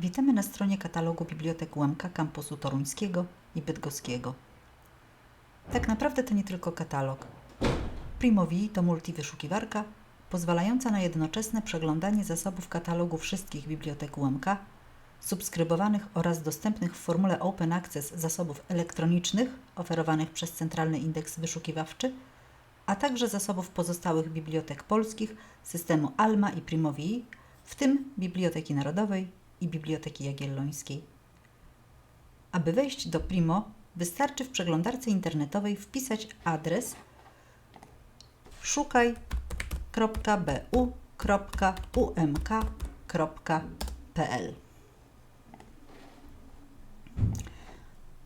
Witamy na stronie katalogu Bibliotek UMK Kampusu Toruńskiego i Bydgoskiego. Tak naprawdę to nie tylko katalog. Primovi to multiwyszukiwarka pozwalająca na jednoczesne przeglądanie zasobów katalogu wszystkich bibliotek UMK, subskrybowanych oraz dostępnych w formule Open Access zasobów elektronicznych oferowanych przez Centralny Indeks Wyszukiwawczy, a także zasobów pozostałych bibliotek polskich systemu ALMA i Primovi, w tym Biblioteki Narodowej i Biblioteki Jagiellońskiej. Aby wejść do Primo, wystarczy w przeglądarce internetowej wpisać adres szukaj.bu.umk.pl.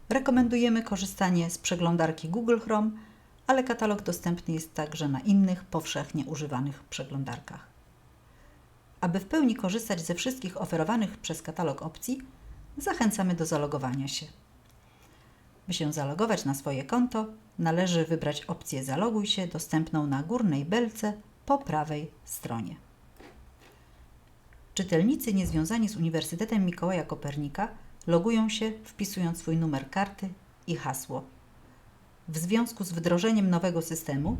Rekomendujemy korzystanie z przeglądarki Google Chrome, ale katalog dostępny jest także na innych powszechnie używanych przeglądarkach. Aby w pełni korzystać ze wszystkich oferowanych przez katalog opcji, zachęcamy do zalogowania się. By się zalogować na swoje konto, należy wybrać opcję Zaloguj się dostępną na górnej belce po prawej stronie. Czytelnicy niezwiązani z Uniwersytetem Mikołaja Kopernika logują się wpisując swój numer karty i hasło. W związku z wdrożeniem nowego systemu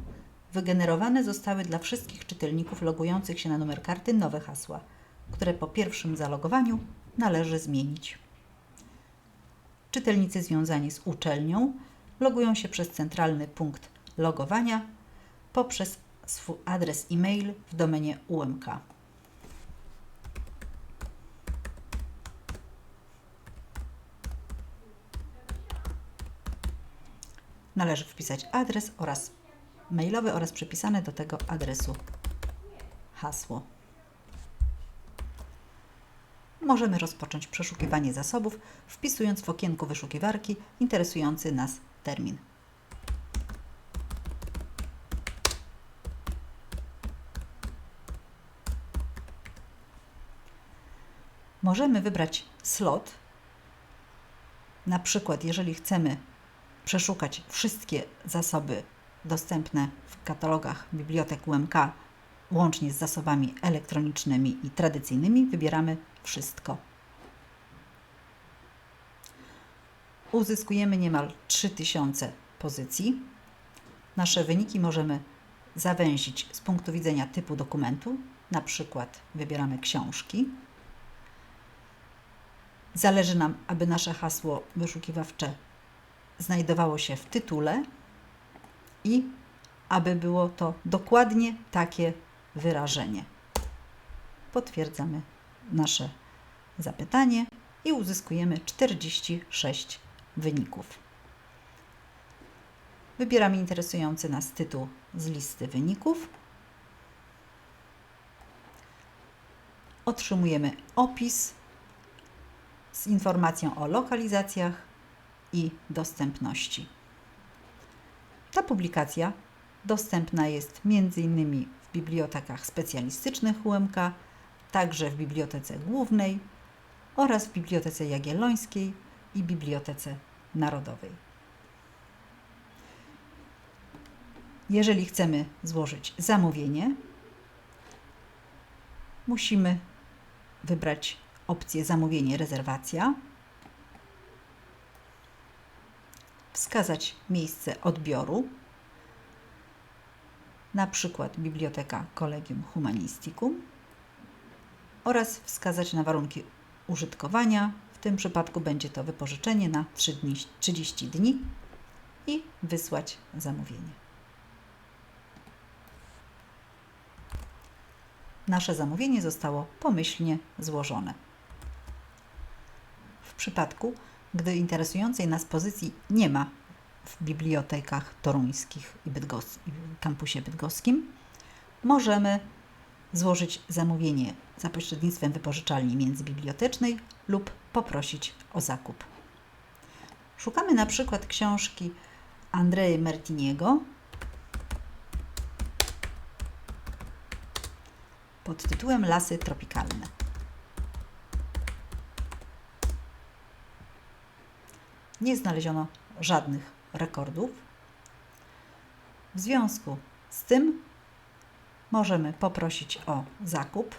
wygenerowane zostały dla wszystkich czytelników logujących się na numer karty nowe hasła, które po pierwszym zalogowaniu należy zmienić. Czytelnicy związani z uczelnią logują się przez centralny punkt logowania poprzez swój adres e-mail w domenie UMK. Należy wpisać adres oraz mailowy oraz przypisane do tego adresu hasło. Możemy rozpocząć przeszukiwanie zasobów, wpisując w okienku wyszukiwarki interesujący nas termin. Możemy wybrać slot. Na przykład, jeżeli chcemy przeszukać wszystkie zasoby dostępne w katalogach bibliotek UMK, łącznie z zasobami elektronicznymi i tradycyjnymi, wybieramy wszystko. Uzyskujemy niemal 3000 pozycji. Nasze wyniki możemy zawęzić z punktu widzenia typu dokumentu, na przykład wybieramy książki. Zależy nam, aby nasze hasło wyszukiwawcze znajdowało się w tytule i aby było to dokładnie takie wyrażenie. Potwierdzamy nasze zapytanie i uzyskujemy 46 wyników. Wybieramy interesujący nas tytuł z listy wyników. Otrzymujemy opis z informacją o lokalizacjach i dostępności. Ta publikacja dostępna jest m.in. w bibliotekach specjalistycznych UMK, także w Bibliotece Głównej oraz w Bibliotece Jagiellońskiej i Bibliotece Narodowej. Jeżeli chcemy złożyć zamówienie, musimy wybrać opcję Zamówienie rezerwacja, wskazać miejsce odbioru, na przykład Biblioteka Collegium Humanisticum oraz wskazać na warunki użytkowania. W tym przypadku będzie to wypożyczenie na 3 dni, 30 dni i wysłać zamówienie. Nasze zamówienie zostało pomyślnie złożone. W przypadku, gdy interesującej nas pozycji nie ma w bibliotekach toruńskich i Bydgos kampusie bydgoskim, możemy złożyć zamówienie za pośrednictwem wypożyczalni międzybibliotecznej lub poprosić o zakup. Szukamy na przykład książki Andrei Mertiniego pod tytułem Lasy tropikalne. Nie znaleziono żadnych rekordów. W związku z tym możemy poprosić o zakup.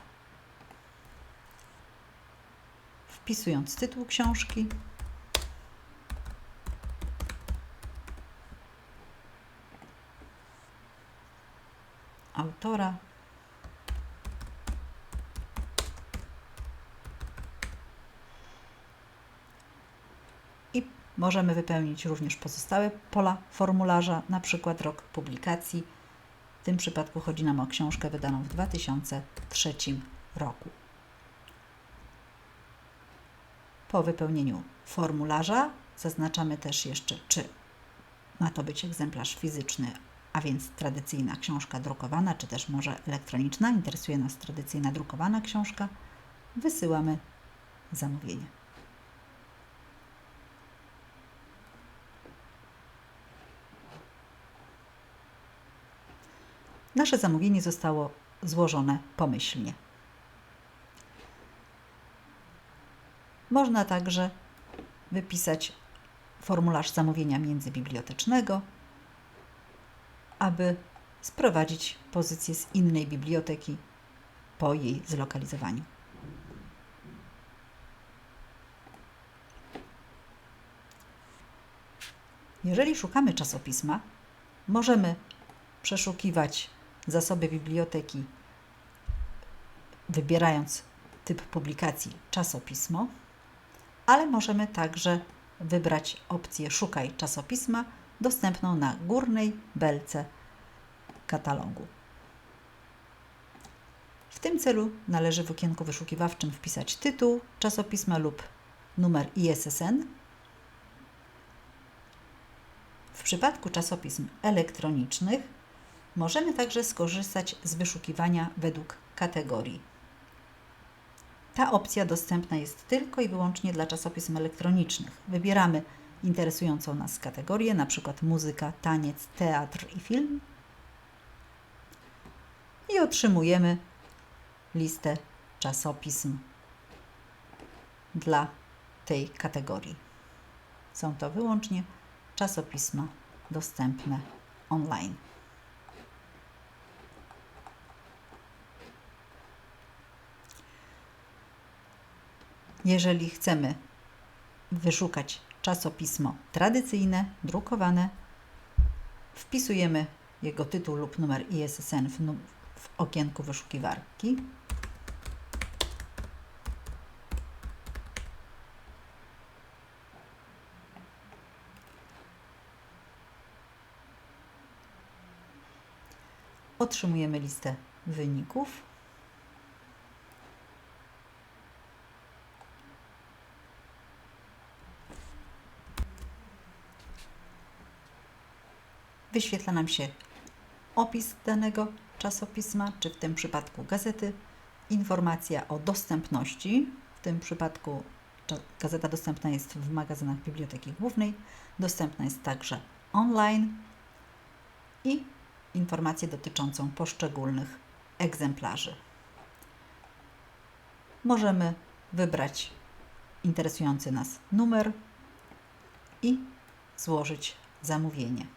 wpisując tytuł książki. Autora. I możemy wypełnić również pozostałe pola formularza, na przykład rok publikacji. W tym przypadku chodzi nam o książkę wydaną w 2003 roku. Po wypełnieniu formularza zaznaczamy też jeszcze, czy ma to być egzemplarz fizyczny, a więc tradycyjna książka drukowana, czy też może elektroniczna. Interesuje nas tradycyjna drukowana książka. Wysyłamy zamówienie. Nasze zamówienie zostało złożone pomyślnie. Można także wypisać formularz zamówienia międzybibliotecznego, aby sprowadzić pozycję z innej biblioteki po jej zlokalizowaniu. Jeżeli szukamy czasopisma, możemy przeszukiwać zasoby biblioteki, wybierając typ publikacji czasopismo, ale możemy także wybrać opcję Szukaj czasopisma dostępną na górnej belce katalogu. W tym celu należy w okienku wyszukiwawczym wpisać tytuł czasopisma lub numer ISSN. W przypadku czasopism elektronicznych możemy także skorzystać z wyszukiwania według kategorii. Ta opcja dostępna jest tylko i wyłącznie dla czasopism elektronicznych. Wybieramy interesującą nas kategorię, np. muzyka, taniec, teatr i film i otrzymujemy listę czasopism dla tej kategorii. Są to wyłącznie czasopisma dostępne online. Jeżeli chcemy wyszukać czasopismo tradycyjne, drukowane, wpisujemy jego tytuł lub numer ISSN w, w okienku wyszukiwarki. Otrzymujemy listę wyników. Wyświetla nam się opis danego czasopisma, czy w tym przypadku gazety, informacja o dostępności. W tym przypadku gazeta dostępna jest w magazynach Biblioteki Głównej, dostępna jest także online i informacje dotyczącą poszczególnych egzemplarzy. Możemy wybrać interesujący nas numer i złożyć zamówienie.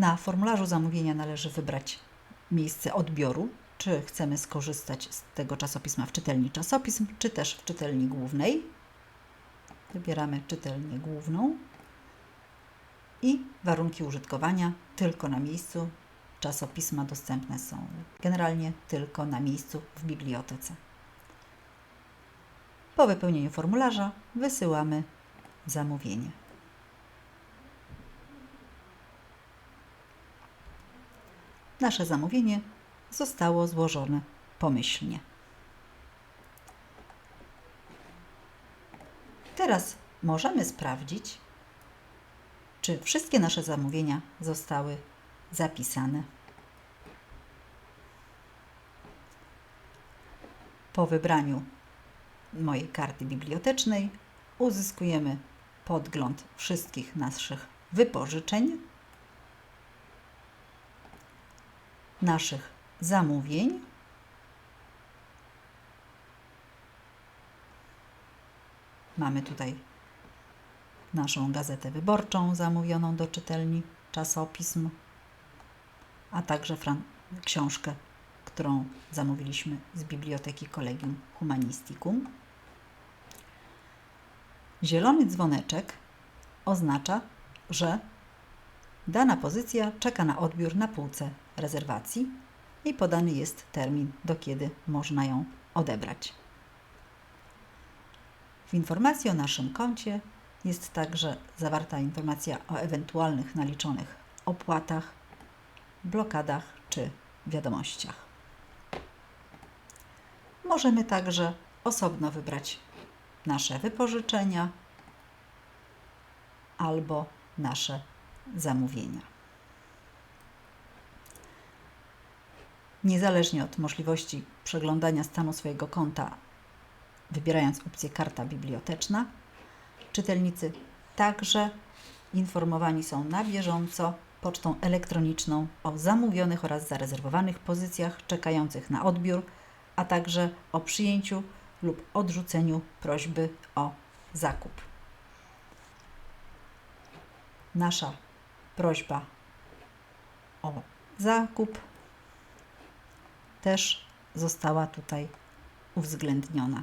Na formularzu zamówienia należy wybrać miejsce odbioru, czy chcemy skorzystać z tego czasopisma w czytelni czasopism, czy też w czytelni głównej. Wybieramy czytelnię główną i warunki użytkowania tylko na miejscu. Czasopisma dostępne są generalnie tylko na miejscu w bibliotece. Po wypełnieniu formularza wysyłamy zamówienie. Nasze zamówienie zostało złożone pomyślnie. Teraz możemy sprawdzić, czy wszystkie nasze zamówienia zostały zapisane. Po wybraniu mojej karty bibliotecznej uzyskujemy podgląd wszystkich naszych wypożyczeń naszych zamówień. Mamy tutaj naszą gazetę wyborczą zamówioną do czytelni czasopism, a także książkę, którą zamówiliśmy z Biblioteki Collegium Humanisticum. Zielony dzwoneczek oznacza, że dana pozycja czeka na odbiór na półce rezerwacji i podany jest termin, do kiedy można ją odebrać. W informacji o naszym koncie jest także zawarta informacja o ewentualnych naliczonych opłatach, blokadach czy wiadomościach. Możemy także osobno wybrać nasze wypożyczenia albo nasze zamówienia. Niezależnie od możliwości przeglądania stanu swojego konta, wybierając opcję karta biblioteczna, czytelnicy także informowani są na bieżąco pocztą elektroniczną o zamówionych oraz zarezerwowanych pozycjach czekających na odbiór, a także o przyjęciu lub odrzuceniu prośby o zakup. Nasza prośba o zakup też została tutaj uwzględniona.